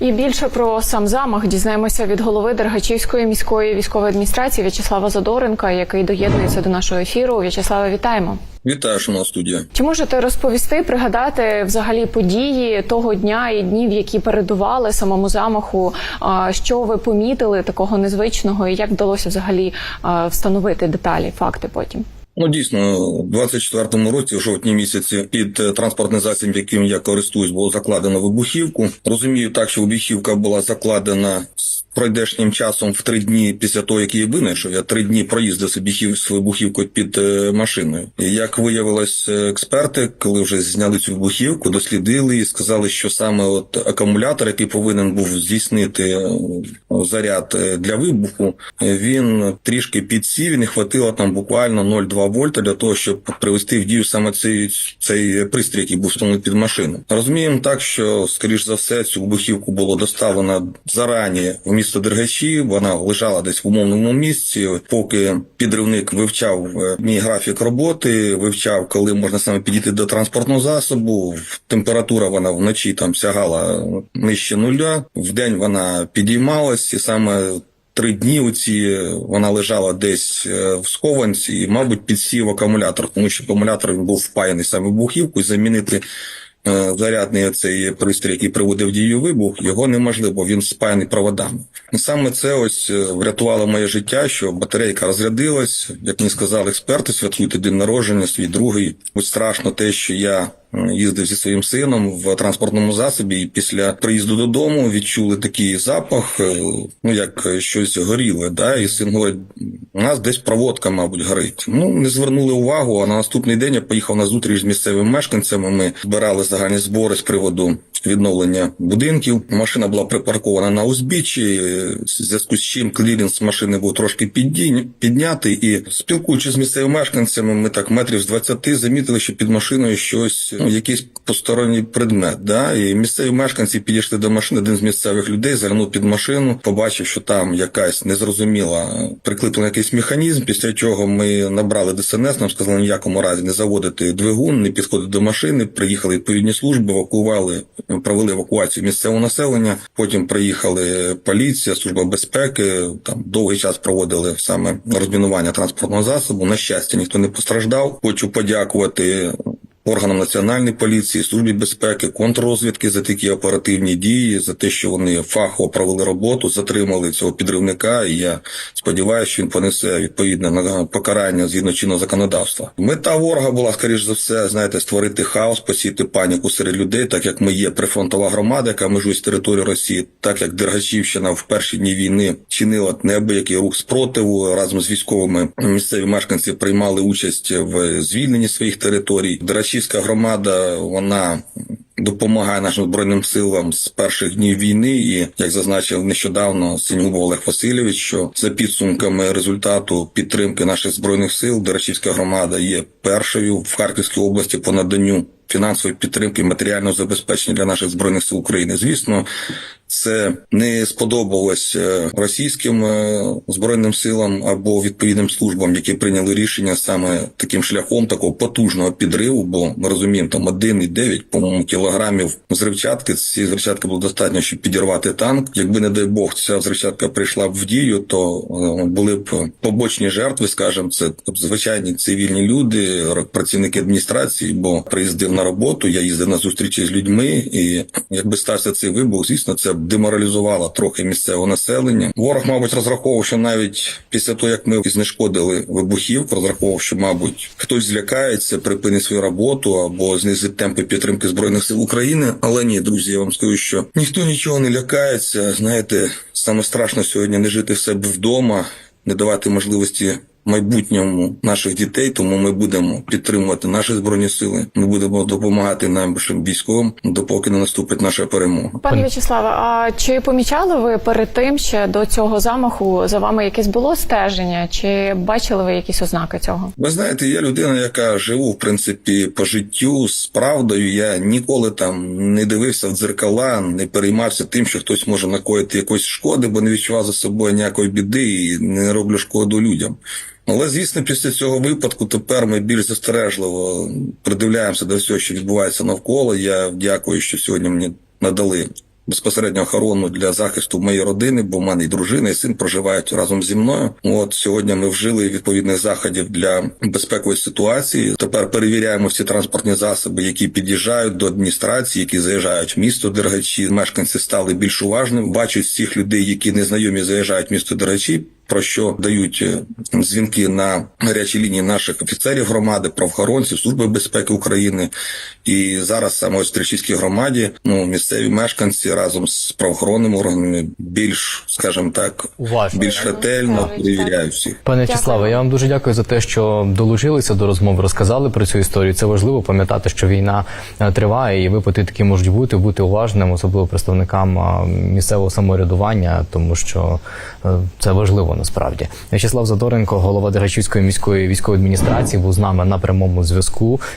І більше про сам замах дізнаємося від голови Дергачівської міської військової адміністрації В'ячеслава Задоренка, який доєднується до нашого ефіру. В'ячеславе, вітаємо. Вітаю, шановна студія. Чи можете розповісти, пригадати взагалі події того дня і днів, які передували самому замаху? Що ви помітили такого незвичного, і як вдалося взагалі встановити деталі, факти потім? Ну дійсно, у 24-му році, в жовтні місяці, під е, транспортний засіб, яким я користуюсь, було закладено вибухівку. Розумію так, що вибухівка була закладена з пройдешнім часом в три дні після того, як її винайшов. Я три дні проїздив вибухів- з вибухівкою під е, машиною. І як виявилось, е, експерти, коли вже зняли цю вибухівку, дослідили і сказали, що саме от акумулятор, який повинен був здійснити е, заряд для вибуху, він трішки підсів і не хватило там буквально 0,2 вольта для того, щоб привести в дію саме цей, цей пристрій, який був встановлений під машину. Розуміємо так, що скоріш за все цю вибухівку було доставлено зарані в місто Дергачі. Вона лежала десь в умовному місці, поки підривник вивчав е, мій графік роботи, вивчав, коли можна саме підійти до транспортного засобу. Температура вона вночі там сягала нижче нуля, в день вона підіймалась, і саме три дні оці вона лежала десь е, в схованці, і, мабуть, підсів акумулятор, тому що акумулятор був впаяний саме в бухівку, і замінити зарядний цей пристрій, який приводив дію вибух, його неможливо, він спаяний проводами. Саме це ось е, врятувало моє життя, що батарейка розрядилась, як мені сказали експерти, святкуйте день народження, свій другий. Ось страшно те, що я їздив зі своїм сином в транспортному засобі, і після приїзду додому відчули такий запах, е, ну як щось горіле. Да? І син говорить, у нас десь проводка, мабуть, горить. Ну не звернули увагу. А на наступний день я поїхав на зустріч з місцевими мешканцями. Ми збирали загальні збори з приводу відновлення будинків. Машина була припаркована на узбіччі, в зв'язку з чим кліренс машини був трошки піднятий. І спілкуючись з місцевими мешканцями, ми так метрів з 20 замітили, що під машиною щось, ну, якийсь посторонній предмет. Да? І місцеві мешканці підійшли до машини. Один з місцевих людей звернув під машину, побачив, що там якась незрозуміла приклеплений якийсь механізм. Після чого ми набрали ДСНС, нам сказали ніякому разі не заводити двигун, не підходити до машини. Приїхали відповідні служби, евакували, провели евакуацію місцевого населення. Потім приїхали поліція, служба безпеки. Там довгий час проводили саме розмінування транспортного засобу. На щастя, ніхто не постраждав. Хочу подякувати. Органам національної поліції, службі безпеки, контррозвідки за такі оперативні дії, за те, що вони фахово провели роботу, затримали цього підривника. І я сподіваюся, що він понесе відповідне на- покарання згідно чинного законодавства. Мета ворога була, скоріш за все, знаєте, створити хаос, посіяти паніку серед людей, так як ми є прифронтова громада, яка межує з територією Росії, так як Дергачівщина в перші дні війни чинила неабиякий рух спротиву разом з військовими. Місцеві мешканці приймали участь в звільненні своїх територій. Дергачівська громада вона допомагає нашим збройним силам з перших днів війни. І як зазначив нещодавно Синьгубов Олег Васильович, що за підсумками результату підтримки наших збройних сил Дерачівська громада є першою в Харківській області по наданню фінансової підтримки, матеріального забезпечення для наших збройних сил України. Звісно, це не сподобалось е, російським е, збройним силам або відповідним службам, які прийняли рішення саме таким шляхом такого потужного підриву. Бо ми розуміємо, там 1,9, по-моєму, кілограмів взривчатки. Ці взривчатки було достатньо, щоб підірвати танк. Якби не дай Бог, ця взривчатка прийшла б в дію, то е, були б побочні жертви, скажімо, це звичайні цивільні люди, працівники адміністрації, бо приїздив на роботу, я їздив на зустрічі з людьми, і якби стався цей вибух, звісно, це б деморалізувало трохи місцевого населення. Ворог, мабуть, розраховував, що навіть після того, як ми знешкодили вибухівку, розраховував, що, мабуть, хтось злякається, припинить свою роботу або знизить темпи підтримки збройних сил України. Але ні, друзі, я вам скажу, що ніхто нічого не лякається. Знаєте, саме страшно сьогодні не жити в себе вдома, не давати можливості майбутньому наших дітей, тому ми будемо підтримувати наші збройні сили. Ми будемо допомагати нашим військовим, допоки не наступить наша перемога. Пане В'ячеславе, а чи помічали ви перед тим ще до цього замаху за вами якесь було стеження? Чи бачили ви якісь ознаки цього? Ви знаєте, я людина, яка живу в принципі по життю з правдою. Я ніколи там не дивився в дзеркала, не переймався тим, що хтось може накоїти якоїсь шкоди, бо не відчував за собою ніякої біди і не роблю шкоду людям. Але звісно, після цього випадку тепер ми більш застережливо придивляємося до всього, що відбувається навколо. Я дякую, що сьогодні мені надали безпосередньо охорону для захисту моєї родини, бо в мене і дружина, і син проживають разом зі мною. От сьогодні ми вжили відповідних заходів для безпекової ситуації. Тепер перевіряємо всі транспортні засоби, які під'їжджають до адміністрації, які заїжджають в місто Дергачі. Мешканці стали більш уважними. Бачать всіх людей, які незнайомі заїжджають в місто Дергачі. Про що дають е, дзвінки на гарячі лінії наших офіцерів громади, правоохоронців, служби безпеки України, і зараз саме ось в Тричівській громаді ну місцеві мешканці разом з правоохоронними органами більш, скажімо так, Уважно. більш ретельно перевіряють всіх. Пане. Вячеславе, я вам дуже дякую за те, що долучилися до розмови, розказали про цю історію. Це важливо пам'ятати, що війна е, триває, і випадки такі можуть бути, бути уважним, особливо представникам місцевого самоврядування, тому що е, це важливо насправді. В'ячеслав Задоренко, голова Дергачівської міської військової адміністрації, був з нами на прямому зв'язку.